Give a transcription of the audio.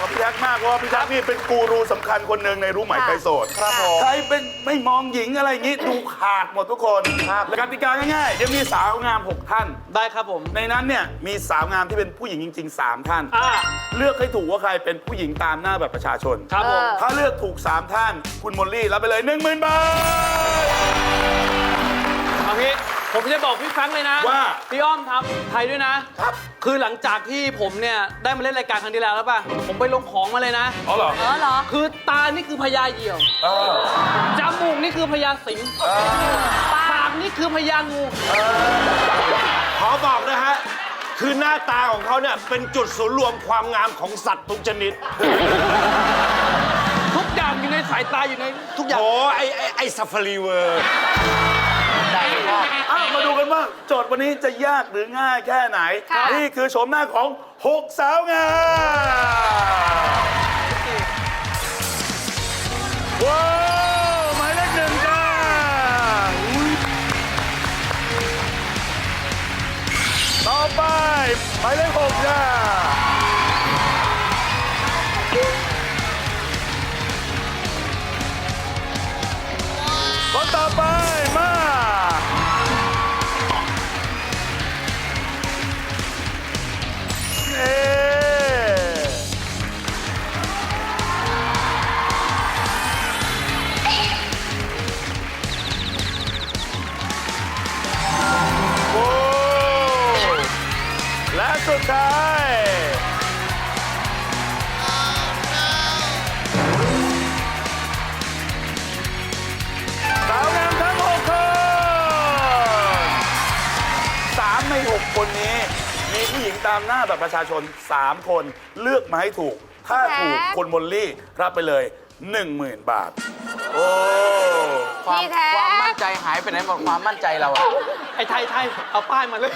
กับพี่แท็กมากเพราะว่าพี่แท็กนี่เป็นกูรูสำคัญคนหนึ่งในรู้ไหมค่ะใครโสดครับผมใครเป็นไม่มองหญิงอะไรอย่างงี้ดูขาดหมดทุกคนครับและกติกาง่ายๆจะมีสาวงาม 6 ท่าน ได้ครับผม ในนั้นเนี่ยมีสาวงามที่เป็นผู้หญิงจริง ๆ 3 ท่าน อ่า เลือกให้ถูกว่าใครเป็นผู้หญิงตามหน้าแบบประชาชน ครับผมเออถ้าเลือกถูก 3 ท่าน คุณมอลลี่รับไปเลย 1 0,000 บาทเอางี้ ผมจะบอกพี่แฟรงค์เลยนะว่าพี่อ้อมทำไทยด้วยนะครับคือหลังจากที่ผมเนี่ยได้มาเล่นรายการครั้งที่แล้วแล้วป่ะผมไปลงของมาเลยนะอ๋อเหรอเออเหรอคือตานี่คือพญาเหยี่ยวเออจมูกนี่คือพญาสิงปากนี่คือพญางูขอบอกนะฮะคือหน้าตาของเขาเนี่ยเป็นจุดศูนย์รวมความงามของสัตว์ทุกชนิด ทุกอย่างอยู่ในสายตาอยู่ในทุกอย่างโอ้ไอไอไอซัฟฟารีเวอร์อ้าวมาดูกัน ว่าโจทย์วันนี้จะยากหรือง่ายแค่ไหน ค่ะ นี่คือโฉมหน้าของ6สาวงามว้าวหมายเลขหนึ่งจ้าอุ๊ยต่อไปหมายเลขหกจ้า สุดท้ายสาวงามทั้งหกคนสามในหกคนนี้ มีผู้หญิงตามหน้าแบบประชาชน 3 คนเลือกมาให้ถูก ถ้าถูกแท็กคนมอลลี่รับไปเลย 10,000 บาท โอ้ ความพี่แท้ ความมั่นใจหายไปไหนหมดความมั่นใจเราอะไอ้ไทยไทยเอาป้ายมาเลย